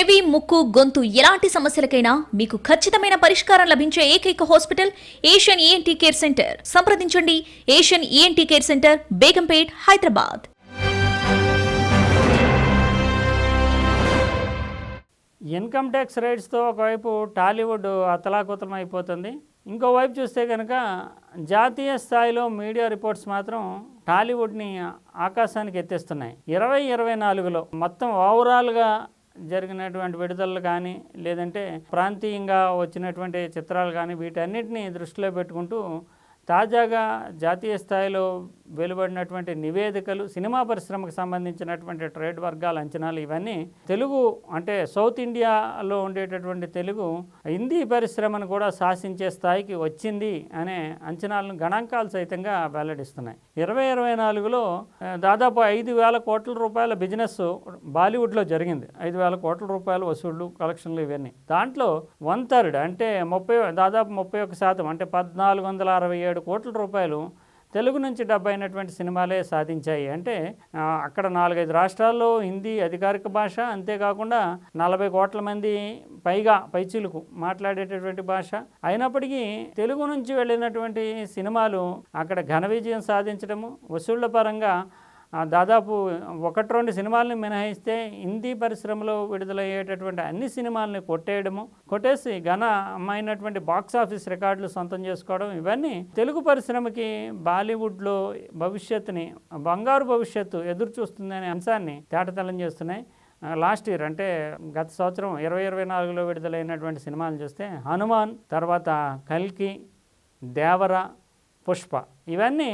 చెవి ముక్కు గొంతు ఎలాంటి సమస్యలకైనా మీకు ఖచ్చితమైన పరిష్కారం లభించే ఏకైక hospital Asian ENT care centre. సంప్రదించండి. Asian ENT care centre Begumpet Hyderabad. Income tax రేట్స్తో ఒకవైపు టాలీవుడ్ అతలాకుతలం అయిపోతుంది ఇంకోవైపు చూస్తే కనుక జాతీయ స్థాయిలో మీడియా రిపోర్ట్స్ మాత్రం టాలీవుడ్ని ఆకాశానికి ఎత్తేస్తున్నాయి ఇరవై ఇరవై నాలుగులో మొత్తం ఓవరాల్గా జరిగినటువంటి విడుదలలు కానీ లేదంటే ప్రాంతీయంగా వచ్చినటువంటి చిత్రాలు కానీ వీటన్నిటిని దృష్టిలో పెట్టుకుంటూ తాజాగా జాతీయ స్థాయిలో వెలువడినటువంటి నివేదికలు సినిమా పరిశ్రమకు సంబంధించినటువంటి ట్రేడ్ వర్గాల అంచనాలు ఇవన్నీ తెలుగు అంటే సౌత్ ఇండియాలో ఉండేటటువంటి తెలుగు హిందీ పరిశ్రమను కూడా శాసించే స్థాయికి వచ్చింది అనే అంచనాలను గణాంకాలు సైతంగా వెల్లడిస్తున్నాయి. ఇరవై ఇరవై నాలుగులో దాదాపు ఐదు వేల కోట్ల రూపాయల బిజినెస్ బాలీవుడ్లో జరిగింది. ఐదు వేల కోట్ల రూపాయల వసూళ్ళు కలెక్షన్లు ఇవన్నీ. దాంట్లో వన్ థర్డ్ అంటే ముప్పై దాదాపు ముప్పై ఒక శాతం అంటే పద్నాలుగు వందల అరవై ఏడు కోట్ల రూపాయలు తెలుగు నుంచి డబ్ అయినటువంటి సినిమాలే సాధించాయి. అంటే అక్కడ నాలుగైదు రాష్ట్రాల్లో హిందీ అధికారిక భాష అంతేకాకుండా నలభై కోట్ల మంది పైగా పైచీలకు మాట్లాడేటటువంటి భాష. అయినప్పటికీ తెలుగు నుంచి వెళ్ళినటువంటి సినిమాలు అక్కడ ఘన విజయం సాధించడము వసూళ్ళ పరంగా దాదాపు ఒకటి రెండు సినిమాలను మినహాయిస్తే హిందీ పరిశ్రమలో విడుదలయ్యేటటువంటి అన్ని సినిమాలని కొట్టేయడము కొట్టేసి ఘన అమ్మైనటువంటి బాక్స్ ఆఫీస్ రికార్డులు సొంతం చేసుకోవడం ఇవన్నీ తెలుగు పరిశ్రమకి బాలీవుడ్లో భవిష్యత్తుని బంగారు భవిష్యత్తు ఎదురు చూస్తుందనే అంశాన్ని తేటతెల్లం చేస్తున్నాయి. లాస్ట్ ఇయర్ అంటే గత సంవత్సరం ఇరవై ఇరవై నాలుగులో విడుదలైనటువంటి సినిమాలు చూస్తే హనుమాన్ తర్వాత కల్కి దేవర పుష్ప ఇవన్నీ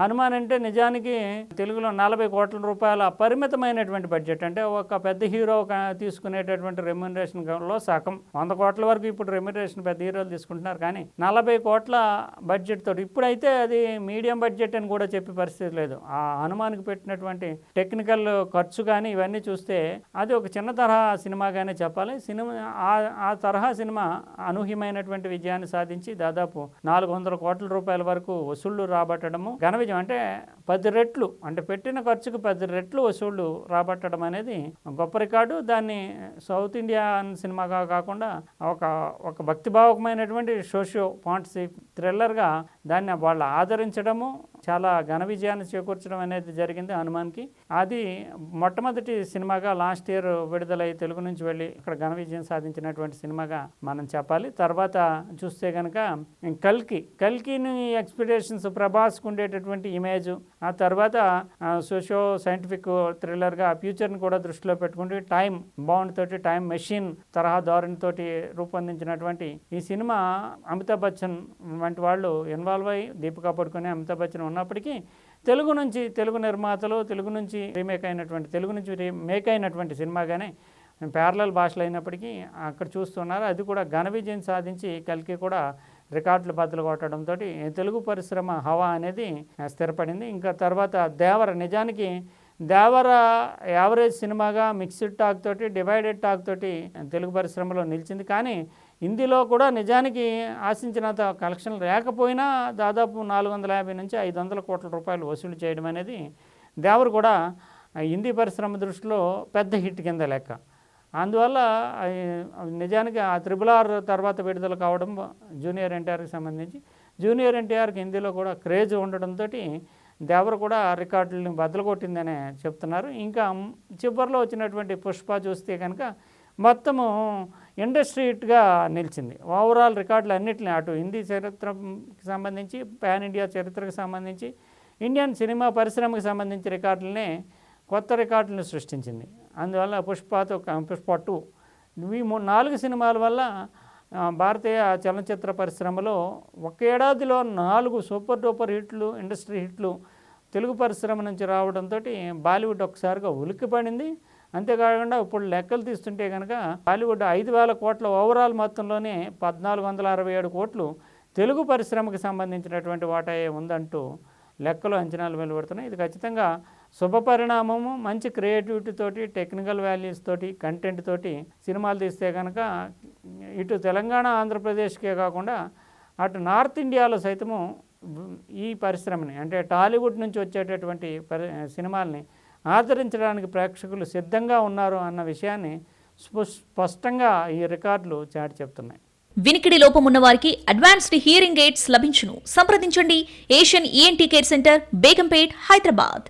హనుమాన్ అంటే నిజానికి తెలుగులో నలభై కోట్ల రూపాయల పరిమితమైనటువంటి బడ్జెట్. అంటే ఒక పెద్ద హీరో తీసుకునేటటువంటి రెమ్యునరేషన్లో సగం. వంద కోట్ల వరకు ఇప్పుడు రెమ్యునరేషన్ పెద్ద హీరోలు తీసుకుంటున్నారు. కానీ నలభై కోట్ల బడ్జెట్ తోటి ఇప్పుడైతే అది మీడియం బడ్జెట్ అని కూడా చెప్పే పరిస్థితి లేదు. ఆ హనుమాన్కి పెట్టినటువంటి టెక్నికల్ ఖర్చు కానీ ఇవన్నీ చూస్తే అది ఒక చిన్న తరహా సినిమాగానే చెప్పాలి. సినిమా ఆ- ఆ తరహా సినిమా అనూహ్యమైనటువంటి విజయాన్ని సాధించి దాదాపు నాలుగు వందల కోట్ల రూపాయల వరకు వసూళ్ళు రాబట్టడము ఘన విజయం అంటే పది రెట్లు అంటే పెట్టిన ఖర్చుకు పది రెట్లు వసూళ్ళు రాబట్టడం అనేది గొప్ప రికార్డు. దాన్ని సౌత్ ఇండియన్ సినిమాగా కాకుండా ఒక ఒక భక్తిభావకమైనటువంటి సోషియో పాంట్సీ థ్రిల్లర్గా దాన్ని వాళ్ళు ఆదరించడము చాలా ఘన విజయాన్ని చేకూర్చడం అనేది జరిగింది హనుమాన్కి. అది మొట్టమొదటి సినిమాగా లాస్ట్ ఇయర్ విడుదలై తెలుగు నుంచి వెళ్ళి ఇక్కడ ఘన విజయం సాధించినటువంటి సినిమాగా మనం చెప్పాలి. తర్వాత చూస్తే కనుక కల్కి కల్కిని ఎక్స్పెక్టేషన్స్ ప్రభాస్కు ఉండేటటువంటి ఇమేజ్ ఆ తర్వాత సోషో సైంటిఫిక్ థ్రిల్లర్గా ఫ్యూచర్ని కూడా దృష్టిలో పెట్టుకుంటే టైం బాండ్ తోటి టైం మెషిన్ తరహా ధోరణితోటి రూపొందించినటువంటి ఈ సినిమా అమితాబ్ బచ్చన్ వంటి వాళ్ళు ఇన్వాల్వ్ అయ్యి దీపికా పడుకుని అమితాబ్ బచ్చన్ ఉన్నప్పటికీ తెలుగు నుంచి తెలుగు నిర్మాతలు తెలుగు నుంచి రీమేక్ అయినటువంటి తెలుగు నుంచి రీమేక్ అయినటువంటి సినిమాగానే ప్యారలల్ భాషలు అయినప్పటికీ అక్కడ చూస్తున్నారు. అది కూడా ఘన విజయం సాధించి కలికి కూడా రికార్డులు బద్దలు కొట్టడంతో తెలుగు పరిశ్రమ హవా అనేది స్థిరపడింది. ఇంకా తర్వాత దేవర నిజానికి దేవర యావరేజ్ సినిమాగా మిక్స్డ్ టాక్ తోటి డివైడెడ్ టాక్ తోటి తెలుగు పరిశ్రమలో నిలిచింది. కానీ హిందీలో కూడా నిజానికి ఆశించినంత కలెక్షన్ లేకపోయినా దాదాపు నాలుగు వందల యాభై నుంచి ఐదు వందల కోట్ల రూపాయలు వసూలు చేయడం అనేది దేవరు కూడా హిందీ పరిశ్రమ దృష్టిలో పెద్ద హిట్ కింద లెక్క. అందువల్ల నిజానికి ఆ త్రిబుల్ ఆర్ తర్వాత విడుదల కావడం జూనియర్ ఎన్టీఆర్కి సంబంధించి జూనియర్ ఎన్టీఆర్కి హిందీలో కూడా క్రేజ్ ఉండడంతో దేవర కూడా రికార్డులను బద్దలు కొట్టిందనే చెప్తున్నారు. ఇంకా చివరిలో వచ్చినటువంటి పుష్ప చూస్తే కనుక మొత్తము ఇండస్ట్రీ హిట్గా నిలిచింది. ఓవరాల్ రికార్డులు అన్నింటినీ అటు హిందీ చరిత్రకి సంబంధించి పాన్ ఇండియా చరిత్రకు సంబంధించి ఇండియన్ సినిమా పరిశ్రమకు సంబంధించి రికార్డులనే కొత్త రికార్డులను సృష్టించింది. అందువల్ల పుష్పతో పుష్ప టూ ఈ నాలుగు సినిమాల వల్ల భారతీయ చలనచిత్ర పరిశ్రమలో ఒక ఏడాదిలో నాలుగు సూపర్ డూపర్ హిట్లు ఇండస్ట్రీ హిట్లు తెలుగు పరిశ్రమ నుంచి రావడంతో బాలీవుడ్ ఒకసారిగా ఉలిక్కిపడింది. అంతేకాకుండా ఇప్పుడు లెక్కలు తీస్తుంటే కనుక బాలీవుడ్ ఐదు వేల కోట్ల ఓవరాల్ మొత్తంలోనే పద్నాలుగు వందల అరవై ఏడు కోట్లు తెలుగు పరిశ్రమకు సంబంధించినటువంటి వాటా ఉందంటూ లెక్కలు అంచనాలు వెలువడుతున్నాయి. ఇది ఖచ్చితంగా శుభ పరిణామము మంచి క్రియేటివిటీ తోటి టెక్నికల్ వాల్యూస్ తోటి కంటెంట్ తోటి సినిమాలు తీస్తే కనుక ఇటు తెలంగాణ ఆంధ్రప్రదేశ్కే కాకుండా అటు నార్త్ ఇండియాలో సైతము ఈ పరిశ్రమని అంటే టాలీవుడ్ నుంచి వచ్చేటటువంటి పరి సినిమాల్ని ఆదరించడానికి ప్రేక్షకులు సిద్ధంగా ఉన్నారు అన్న విషయాన్ని స్పష్టంగా ఈ రికార్డులు చాటి చెప్తున్నాయి. వినికిడి లోపం ఉన్న వారికి అడ్వాన్స్డ్ హియరింగ్ ఎయిడ్స్ లభించును. సంప్రదించండి. Asian ENT care centre Begumpet Hyderabad.